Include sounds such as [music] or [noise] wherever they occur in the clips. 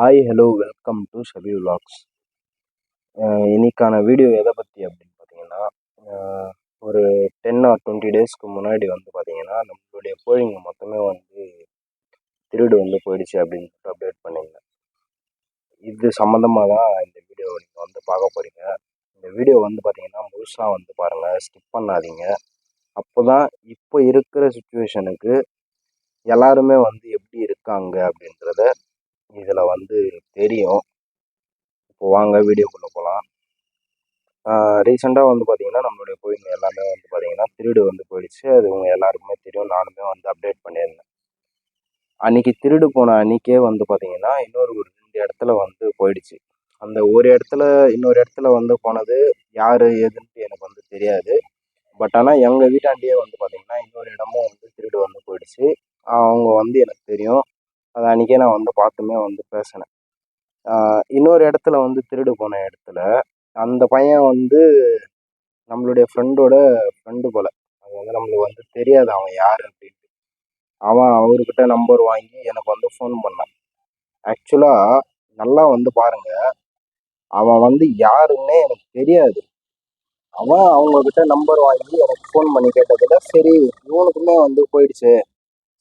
Hi hello welcome to Shabi vlogs இன்னைக்கான video எதை பற்றி அப்படின்னு பார்த்தீங்கன்னா uh, ஒரு டென் ஆர் டுவெண்ட்டி டேஸ்க்கு முன்னாடி வந்து பார்த்தீங்கன்னா நம்மளுடைய கோழிங்க மொத்தமே வந்து திருடு வந்து போயிடுச்சு அப்படின்னு சொல்லிட்டு அப்டேட் பண்ணியிருந்தேன். இது சம்மந்தமாக தான் இந்த வீடியோ நீங்கள் வந்து பார்க்க போகிறீங்க இந்த வீடியோ வந்து பார்த்தீங்கன்னா முழுசாக வந்து பாருங்கள் ஸ்கிப் பண்ணாதீங்க. அப்போ தான் இப்போ இருக்கிற சுச்சுவேஷனுக்கு எல்லாருமே வந்து எப்படி இருக்காங்க அப்படின்றத இதில் வந்து தெரியும். இப்போ வாங்க வீடியோக்குள்ளே போகலாம் ரீசெண்டாக வந்து பார்த்தீங்கன்னா நம்மளுடைய கோயில் எல்லாமே வந்து பார்த்தீங்கன்னா திருடு வந்து போயிடுச்சு. அது உங்க எல்லாருக்குமே தெரியும். நானுமே வந்து அப்டேட் பண்ணியிருந்தேன். அன்னைக்கு திருடு போன அன்றைக்கே வந்து பார்த்தீங்கன்னா இன்னொரு ஒரு ரெண்டு இடத்துல வந்து போயிடுச்சு. அந்த ஒரு இடத்துல இன்னொரு இடத்துல வந்து போனது யார் எதுன்ட்டு எனக்கு வந்து தெரியாது. பட் ஆனால் எங்கள் வீட்டாண்டியே வந்து பார்த்திங்கன்னா இன்னொரு இடமும் வந்து திருடு வந்து போயிடுச்சு. அவங்க வந்து எனக்கு தெரியும். அன்றைக்கே நான் வந்து பார்த்துமே வந்து பேசினேன். இன்னொரு இடத்துல வந்து திருடு போன இடத்துல அந்த பையன் வந்து நம்மளுடைய ஃப்ரெண்டோட ஃப்ரெண்டு போல. அது வந்து நம்மளுக்கு வந்து தெரியாது அவன் யார் அப்படின்ட்டு. அவன் அவர்கிட்ட நம்பர் வாங்கி எனக்கு வந்து ஃபோன் பண்ணான். ஆக்சுவலாக நல்லா வந்து பாருங்கள் அவன் வந்து யாருன்னே எனக்கு தெரியாது. அவன் அவங்கக்கிட்ட நம்பர் வாங்கி எனக்கு ஃபோன் பண்ணி கேட்டதில் சரி இவனுக்குமே வந்து போயிடுச்சு.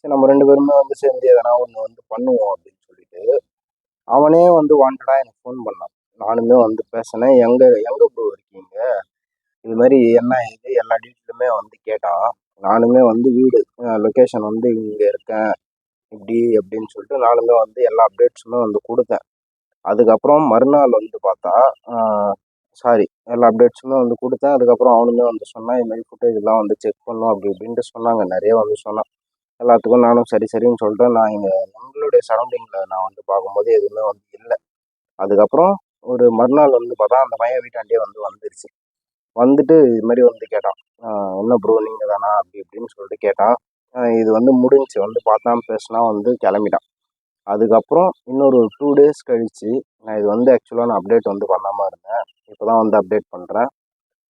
சரி நம்ம ரெண்டு பேருமே வந்து சேர்ந்து எதனா ஒன்று வந்து பண்ணுவோம் அப்படின்னு சொல்லிட்டு அவனே வந்து வாண்டடாக எனக்கு ஃபோன் பண்ணான். நானுமே வந்து பேசினேன். எங்கே எங்கே ப்ரோ இருக்கீங்க? இது மாதிரி என்ன இது? எல்லா டீட்டெயிலுமே வந்து கேட்டான். நானுமே வந்து வீடு லொக்கேஷன் வந்து இங்கே இருக்கேன். இப்படி அப்படின்னு சொல்லிட்டு நானுமே வந்து எல்லா அப்டேட்ஸுமே வந்து கொடுத்தேன். அதுக்கப்புறம் மறுநாள் வந்து பார்த்தா சாரி எல்லா அப்டேட்ஸுமே வந்து கொடுத்தேன். அதுக்கப்புறம் அவனுமே வந்து சொன்னான் இது மாதிரி ஃபுட்டேஜ்லாம் வந்து செக் பண்ணும் அப்படி இப்படின்ட்டு சொன்னாங்க. நிறைய வந்து சொன்னான். எல்லாத்துக்கும் நானும் சரி சரின்னு சொல்லிட்டு நான் இங்கே நம்மளுடைய சரௌண்டிங்கில் நான் வந்து பார்க்கும்போது எதுவுமே வந்து இல்லை. அதுக்கப்புறம் ஒரு மறுநாள் வந்து பார்த்தா அந்த பையன் வீட்டாண்டே வந்து வந்துருச்சு. வந்துட்டு இது மாதிரி வந்து கேட்டான். என்ன ப்ரோ நீங்கள் தானா? அப்படி இப்படின்னு சொல்லிட்டு கேட்டான். இது வந்து முடிஞ்சுச்சு வந்து பார்த்தான் பேசினா வந்து கிளம்பிட்டான். அதுக்கப்புறம் இன்னொரு டூ டேஸ் கழிச்சு நான் இது வந்து ஆக்சுவலாக நான் அப்டேட் வந்து பண்ணாமல் இருந்தேன். இப்போ தான் வந்து அப்டேட் பண்ணுறேன்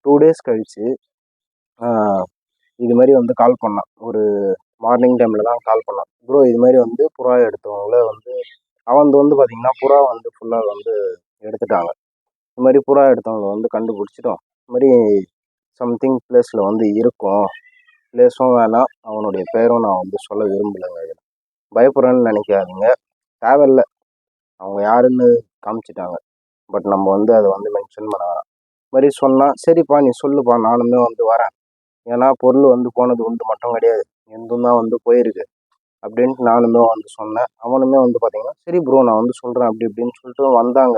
டூ டேஸ் கழிச்சு இது மாதிரி வந்து கால் பண்ணான். ஒரு மார்னிங் டைமில் தான் கால் பண்ணான். ப்ரோ இது மாதிரி வந்து புறா எடுத்தவங்கள வந்து அவன் வந்து பார்த்தீங்கன்னா புறா வந்து ஃபுல்லாக வந்து எடுத்துட்டாங்க. இது மாதிரி புறா எடுத்தவங்கள வந்து கண்டுபிடிச்சிட்டோம். இது மாதிரி சம்திங் பிளேஸில் வந்து இருக்கும். பிளேஸும் வேணாம். அவனுடைய பேரும் நான் வந்து சொல்ல விரும்பலைங்க. பயப்படுறேன்னு நினைக்காதீங்க. தேவையில்லை. அவங்க யாருன்னு காமிச்சிட்டாங்க. பட் நம்ம வந்து அதை வந்து மென்ஷன் பண்ண வேணாம். இது மாதிரி சொன்னால் சரிப்பா நீ சொல்லுப்பா. நானுமே வந்து வரேன். ஏன்னா பொருள் வந்து போனது உண்டு மட்டும் கிடையாது. எந்தும் தான் வந்து போயிருக்கு. அப்படின்ட்டு நானுமே வந்து சொன்னேன். அவனுமே வந்து பார்த்தீங்கன்னா சரி ப்ரோ நான் வந்து சொல்கிறேன் அப்படி இப்படின்னு சொல்லிட்டு வந்தாங்க.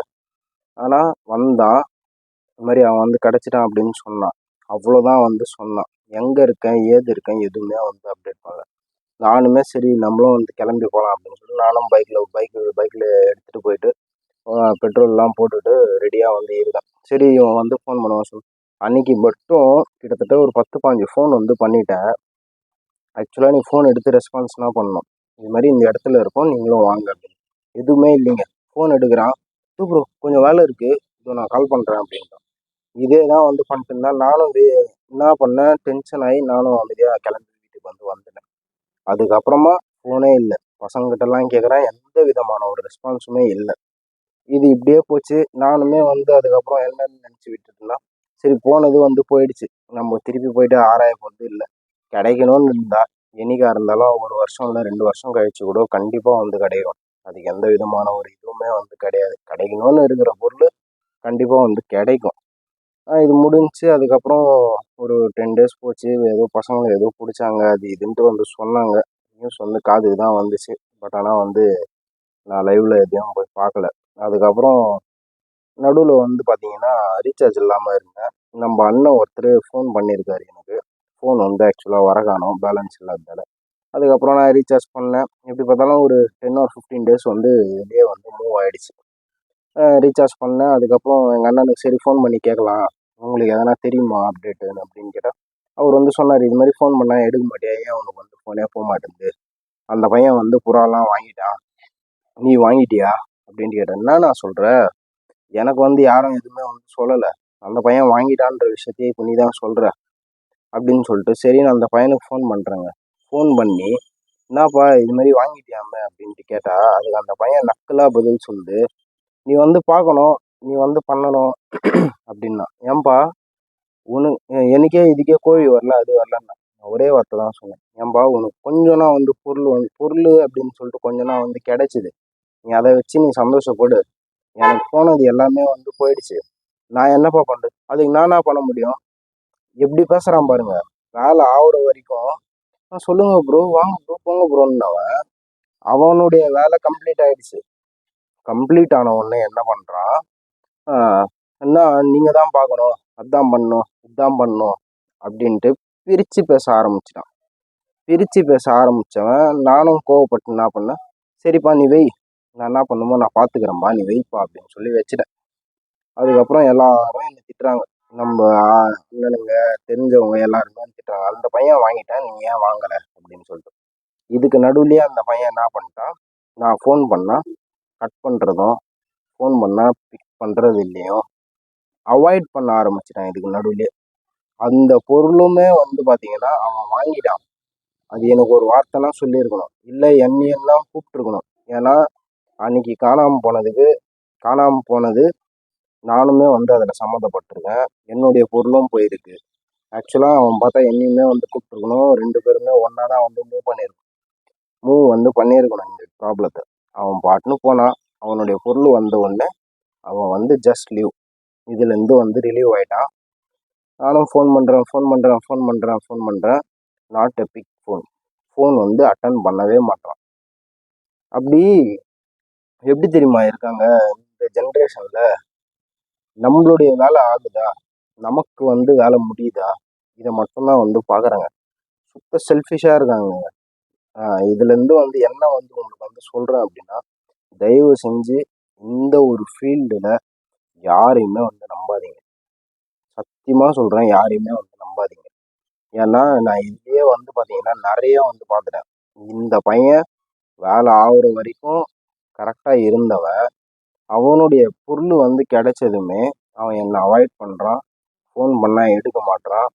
ஆனால் வந்தான் இது மாதிரி அவன் வந்து கிடச்சிட்டான் அப்படின்னு சொன்னான். அவ்வளோதான் வந்து சொன்னான். எங்கே இருக்கேன் ஏது இருக்கேன் எதுவுமே வந்து அப்டேட் பண்ணல. நானுமே சரி நம்மளும் வந்து கிளம்பி போகலாம் அப்படின்னு சொல்லிட்டு நானும் பைக்கில் பைக்கு பைக்கில் எடுத்துகிட்டு போயிட்டு பெட்ரோல்லாம் போட்டுட்டு ரெடியாக வந்து இருக்கேன் சரி இவன் வந்து ஃபோன் பண்ணுவான் சொல்லி அன்னைக்கு மட்டும் கிட்டத்தட்ட ஒரு பத்து பாஞ்சு ஃபோன் வந்து பண்ணிட்டேன். ஆக்சுவலாக நீ ஃபோன் எடுத்து ரெஸ்பான்ஸ்லாம் பண்ணணும். இது மாதிரி இந்த இடத்துல இருக்கோம் நீங்களும் வாங்க. அப்படின்னு எதுவுமே இல்லைங்க. ஃபோன் எடுக்கிறான். டூ ப்ரோ கொஞ்சம் வேலை இருக்குது இதோ நான் கால் பண்ணுறேன் அப்படின்ட்டான். இதே தான் வந்து பண்ணிட்டு இருந்தேன். நானும் வே- என்ன பண்ணேன்? டென்ஷன் ஆகி நானும் அமைதியாக கிளம்பி வீட்டுக்கு வந்து வந்துட்டேன். அதுக்கப்புறமா ஃபோனே இல்லை. பசங்கிட்டலாம் கேட்குறேன் எந்த விதமான ஒரு ரெஸ்பான்ஸுமே இல்லை. இது இப்படியே போச்சு. நானுமே வந்து அதுக்கப்புறம் என்னன்னு நினச்சி விட்டுட்டுனா சரி போனது வந்து போயிடுச்சு. நம்ம திருப்பி போயிட்டு ஆராய போகிறது இல்லை. கிடைக்கணும்னு இருந்தால் என்னைக்காக இருந்தாலும் ஒரு வருஷம் இல்லை ரெண்டு வருஷம் கழிச்சு கூட கண்டிப்பாக வந்து கிடைக்கும். அதுக்கு எந்த விதமான ஒரு இதுவுமே வந்து கிடையாது. கிடைக்கணும்னு இருக்கிற பொருள் கண்டிப்பாக வந்து கிடைக்கும். இது முடிஞ்சுச்சு அதுக்கப்புறம் ஒரு டென் டேஸ் போச்சு. ஏதோ பசங்களை ஏதோ பிடிச்சாங்க அது இதுன்ட்டு வந்து சொன்னாங்க. நியூஸ் வந்து காதுக்கு தான் வந்துச்சு. பட் ஆனால் வந்து நான் லைவில் எதையும் போய் பார்க்கல. அதுக்கப்புறம் நடுவில் வந்து பார்த்தீங்கன்னா ரீசார்ஜ் இல்லாமல் இருந்தேன் நம்ம அண்ணன் ஒருத்தர் ஃபோன் பண்ணியிருக்காரு எனக்கு. ஃபோன் வந்து ஆக்சுவலாக வரகானோம் பேலன்ஸ் இல்லாததால். அதுக்கப்புறம் நான் ரீசார்ஜ் பண்ணேன் எப்படி பார்த்தாலும் ஒரு டென் ஆர் ஃபிஃப்டீன் டேஸ் வந்து இதே வந்து மூவ் ஆகிடுச்சு ரீசார்ஜ் பண்ணேன் அதுக்கப்புறம் எங்கள் அண்ணனுக்கு சரி ஃபோன் பண்ணி கேட்கலாம். உங்களுக்கு எதனா தெரியுமா அப்டேட்டு அப்படின்னு கேட்டால் அவர் வந்து சொன்னார் இது மாதிரி ஃபோன் பண்ணால் எடுக்க மாட்டேன் ஏன் உனக்கு வந்து ஃபோனே போக மாட்டேங்குது? அந்த பையன் வந்து புறாலாம் வாங்கிட்டான். நீ வாங்கிட்டியா? அப்படின்னு கேட்டேன். என்ன நான் சொல்கிறேன் எனக்கு வந்து யாரும் எதுவுமே வந்து சொல்லலை. அந்த பையன் வாங்கிட்டான்ற விஷயத்தையே இப்போ நீ தான் சொல்கிற அப்படின்னு சொல்லிட்டு சரி நான் அந்த பையனுக்கு ஃபோன் பண்ணுறேங்க ஃபோன் பண்ணி என்னப்பா இது மாதிரி வாங்கிட்டியாமே? அப்படின்ட்டு கேட்டால் அதுக்கு அந்த பையன் நக்கலாக பதில் சொல்லுது. நீ வந்து பார்க்கணும் நீ வந்து பண்ணணும் [clears throat] அப்படின்னா. ஏன்பா உனக்கு எனக்கே இதுக்கே கோழி வரல அது வரலன்னா? ஒரே வார்த்தை தான் சொன்னேன். ஏன்பா உனக்கு கொஞ்சம்னா வந்து பொருள் வந்து பொருள் அப்படின்னு சொல்லிட்டு கொஞ்சம்னா வந்து கிடைச்சிது. நீ அதை வச்சு நீ சந்தோஷப்படு. எனக்கு போனது எல்லாமே வந்து போயிடுச்சு. நான் என்னப்பா பண்ணுறது அதுக்கு நானா பண்ண முடியும்? எப்படி பேசுகிறான் பாருங்க. வேலை ஆகுற வரைக்கும் "ஆ, சொல்லுங்க ப்ரோ வாங்க ப்ரோ போங்க ப்ரோன்னவன் அவனுடைய வேலை கம்ப்ளீட் ஆயிடுச்சு. கம்ப்ளீட் ஆன உடனே என்ன பண்ணுறான் என்ன நீங்கள் தான் பார்க்கணும். அதான் பண்ணணும் இதான் பண்ணணும் அப்படின்ட்டு பிரித்து பேச ஆரம்பிச்சிட்டான். பிரித்து பேச ஆரம்பித்தவன் நானும் கோவப்பட்டு என்ன பண்ணேன்? சரிப்பா நீ வை. நான் என்ன பண்ணுமோ நான் பார்த்துக்கிறேன்பா நீ வைப்பா அப்படின்னு சொல்லி வச்சுட்டேன். அதுக்கப்புறம் எல்லாரும் என்னை திட்டுறாங்க. நம்ம ஆ, அண்ணனுங்க தெரிஞ்சவங்க எல்லாருமே திட்டுறாங்க. அந்த பையன் வாங்கிட்டேன் நீ ஏன் வாங்கலை? அப்படின்னு சொல்லிட்டு. இதுக்கு நடுவுலேயே அந்த பையன் என்ன பண்ணிட்டான்? நான் ஃபோன் பண்ணால் கட் பண்ணுறதும் ஃபோன் பண்ணால் பிக் பண்ணுறது இல்லையும் அவாய்ட் பண்ண ஆரம்பிச்சிட்டான் இதுக்கு நடுவுலயே. அந்த பொருளுமே வந்து பார்த்தீங்கன்னா அவன் வாங்கிட்டான். அது எனக்கு ஒரு வார்த்தைலாம் சொல்லியிருக்கணும். இல்லை என்னையெல்லாம் கூப்பிட்டுருக்கணும். ஏன்னா அன்னைக்கு காணாமல் போனதுக்கு காணாமல் போனது நானுமே வந்து அதில் சம்மந்தப்பட்டிருக்கேன். என்னுடைய பொருளும் போயிருக்கு. ஆக்சுவலாக அவன் பார்த்தா என்னையுமே வந்து கூப்பிட்டுருக்கணும். ரெண்டு பேருமே ஒன்றா தான் வந்து மூவ் பண்ணியிருக்கணும் மூவ் வந்து பண்ணியிருக்கணும் இந்த ப்ராப்ளத்தை அவன் பாட்டுன்னு போனான் அவனுடைய பொருள் வந்த உடனே அவன் வந்து ஜஸ்ட் லீவ் இதுலேருந்து வந்து ரிலீவ் ஆயிட்டான். நானும் ஃபோன் பண்ணுறேன் ஃபோன் பண்ணுறேன் ஃபோன் பண்ணுறேன் ஃபோன் பண்ணுறேன் not a big phone phone வந்து அட்டன் பண்ணவே மாட்டான். அப்படி எப்படி தெரியுமா இருக்காங்க? இந்த ஜென்ரேஷனில் நம்மளுடைய வேலை ஆகுதா? நமக்கு வந்து வேலை முடியுதா? இதை மட்டும்தான் வந்து பார்க்குறாங்க சுத்த செல்ஃபிஷாக இருக்காங்க. இதுலேருந்து வந்து என்ன வந்து உங்களுக்கு வந்து சொல்கிறேன் அப்படின்னா தயவு செஞ்சு இந்த ஒரு ஃபீல்டில் யாரையுமே வந்து நம்பாதீங்க. சத்தியமாக சொல்கிறேன் யாரையுமே வந்து நம்பாதீங்க. ஏன்னா நான் இதுலேயே வந்து பார்த்தீங்கன்னா நிறைய வந்து பார்த்துட்டேன் இந்த பையன் வேலை ஆகுற வரைக்கும் கரெக்டாக இருந்தவன் அவனுடைய பொருள் வந்து கிடைச்சதுமே அவன் என்னை அவாய்ட் பண்ணுறான் ஃபோன் பண்ணால் எடுக்க மாட்றான்.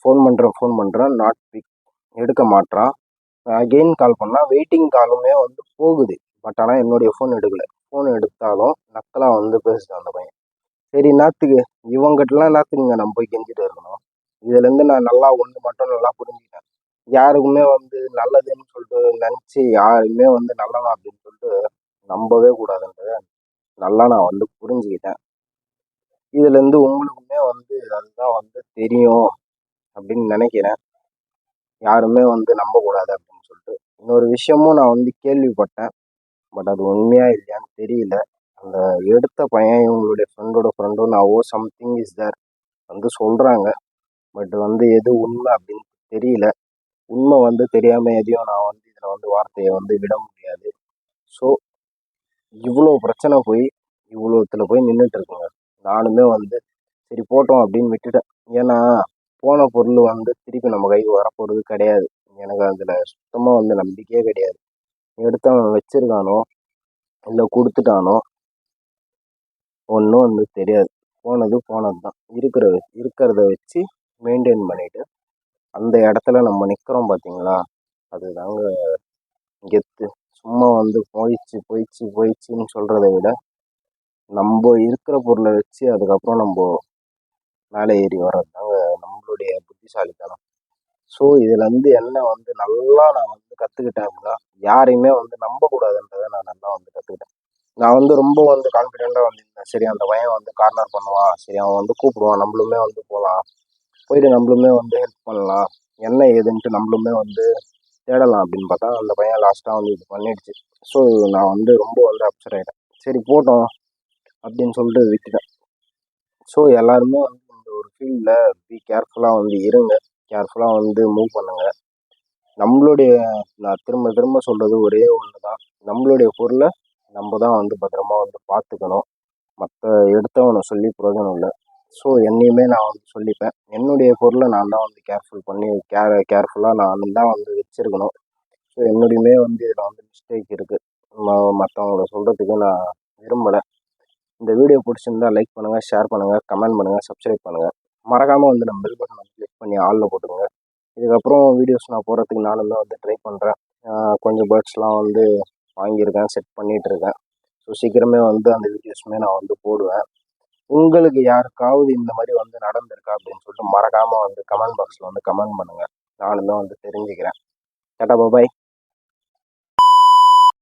ஃபோன் பண்ணுறேன் ஃபோன் பண்ணுறான் நாட் பிக் எடுக்க மாட்றான். அகெயின் கால் பண்ணால் வெயிட்டிங் காலுமே வந்து போகுது. பட் ஆனால் என்னுடைய ஃபோன் எடுக்கலை. ஃபோன் எடுத்தாலும் நக்கலாக வந்து பேசுது அந்த பையன். சரி நாத்துக்கு இவங்ககிட்டலாம் நாத்துக்குங்க நம்ம போய் கெஞ்சிட்டு இருக்கணும். இதுலேருந்து நான் நல்லா ஒன்று மட்டும் நல்லா புரிஞ்சுக்கிட்டேன். யாருக்குமே வந்து நல்லதுன்னு சொல்லிட்டு நினச்சி யாருமே வந்து நல்லவன் அப்படின்னு நம்பவே கூடாதுன்றத நல்லா நான் வந்து புரிஞ்சுக்கிட்டேன். இதுலேருந்து உங்களுக்குமே வந்து அதுதான் வந்து தெரியும் அப்படின்னு நினைக்கிறேன். யாருமே வந்து நம்பக்கூடாது அப்படின்னு சொல்லிட்டு. இன்னொரு விஷயமும் நான் வந்து கேள்விப்பட்டேன். பட் அது உண்மையா இல்லையான்னு தெரியல. அந்த எடுத்த பையன் இவங்களுடைய ஃப்ரெண்டோட ஃப்ரெண்டும் நான் ஓ சம்திங் இஸ் தேர் வந்து சொல்கிறாங்க பட் வந்து எது உண்மை அப்படின்னு தெரியல. உண்மை வந்து தெரியாமல் எதையும் நான் வந்து இதில் வந்து வார்த்தையை வந்து விட முடியாது. ஸோ இவ்வளோ பிரச்சனை போய் இவ்வளோத்தில் போய் நின்றுட்டு இருக்குங்க நானுமே வந்து சரி போட்டோம் அப்படின்னு விட்டுட்டேன். ஏன்னா போன பொருள் வந்து திருப்பி நம்ம கைக்கு வரப்போகிறது கிடையாது. எனக்கு அதில் சுத்தமாக வந்து நம்பிக்கையே கிடையாது. எடுத்தவன் வச்சிருக்கானோ இல்லை கொடுத்துட்டானோ ஒன்றும் வந்து தெரியாது. போனது போனது தான் இருக்கிற இருக்கிறத வச்சு மெயின்டைன் பண்ணிவிட்டு அந்த இடத்துல நம்ம நிற்கிறோம் பார்த்தீங்களா அதுதாங்க கெத்து. சும்மா வந்து போயிடுச்சு போயிடுச்சு போயிடுச்சுன்னு சொல்கிறத விட நம்ம இருக்கிற பொருளை வச்சு அதுக்கப்புறம் நம்ம மேலே ஏறி வர்றது தாங்க நம்மளுடைய புத்திசாலித்தனம். ஸோ இதுலேருந்து என்ன வந்து நல்லா நான் வந்து கற்றுக்கிட்டேன் அப்படின்னா யாரையுமே வந்து நம்பக்கூடாதுன்றதை நான் நல்லா வந்து கற்றுக்கிட்டேன் நான் வந்து ரொம்ப வந்து கான்ஃபிடென்ட்டாக வந்திருந்தேன் சரி அந்த பையன் வந்து கார்னர் பண்ணுவான். சரி அவன் வந்து கூப்பிடுவான். நம்மளுமே வந்து போகலாம். போயிட்டு நம்மளுமே வந்து ஹெல்ப் பண்ணலாம். என்ன ஏதுன்ட்டு நம்மளுமே வந்து தேடலாம் அப்படின்னு பார்த்தா அந்த பையன் லாஸ்ட்டாக வந்து இது பண்ணிடுச்சு. ஸோ நான் வந்து ரொம்ப வந்து அப்செட் ஆகிட்டேன் சரி போட்டோம் அப்படின்னு சொல்லிட்டு விட்டுட்டேன். ஸோ எல்லாருமே வந்து இந்த ஒரு ஃபீல்டில் பி கேர்ஃபுல்லாக வந்து இருங்க. கேர்ஃபுல்லாக வந்து மூவ் பண்ணுங்க. நம்மளுடைய நான் திரும்ப திரும்ப சொல்கிறது ஒரே ஒன்று தான் நம்மளுடைய பொருளை நம்ம தான் வந்து பத்திரமா வந்து பார்த்துக்கணும். மற்ற எடுத்தவனை சொல்லி பிரயோஜனம் இல்லை. ஸோ என்னையுமே நான் வந்து சொல்லிப்பேன். என்னுடைய பொருளை நான் தான் வந்து கேர்ஃபுல் பண்ணி கேர் கேர்ஃபுல்லாக நான் தான் வந்து வச்சுருக்கணும். ஸோ என்னுடையுமே வந்து இதில் வந்து மிஸ்டேக் இருக்குது மற்றவங்கள சொல்கிறதுக்கு நான் விரும்பலை. இந்த வீடியோ பிடிச்சிருந்தா லைக் பண்ணுங்கள் ஷேர் பண்ணுங்கள் கமெண்ட் பண்ணுங்கள் சப்ஸ்கிரைப் பண்ணுங்கள் மறக்காமல் வந்து நம்ம பெல் வந்து கிளிக் பண்ணி ஆளில் போட்டுருங்க இதுக்கப்புறம் வீடியோஸ் நான் போடுறதுக்கு நானுமே வந்து ட்ரை பண்ணுறேன் கொஞ்சம் பேர்ட்ஸ்லாம் வந்து வாங்கியிருக்கேன் செட் பண்ணிகிட்ருக்கேன் இருக்கேன். ஸோ சீக்கிரமே வந்து அந்த வீடியோஸுமே நான் வந்து போடுவேன். உங்களுக்கு யாருக்காவது இந்த மாதிரி வந்து நடந்திருக்கா அப்படின்னு சொல்லிட்டு மறக்காமல் வந்து கமெண்ட் பாக்ஸில் வந்து கமெண்ட் பண்ணுங்கள் தான் வந்து தெரிஞ்சுக்கிறேன். டாட்டா பாபாய்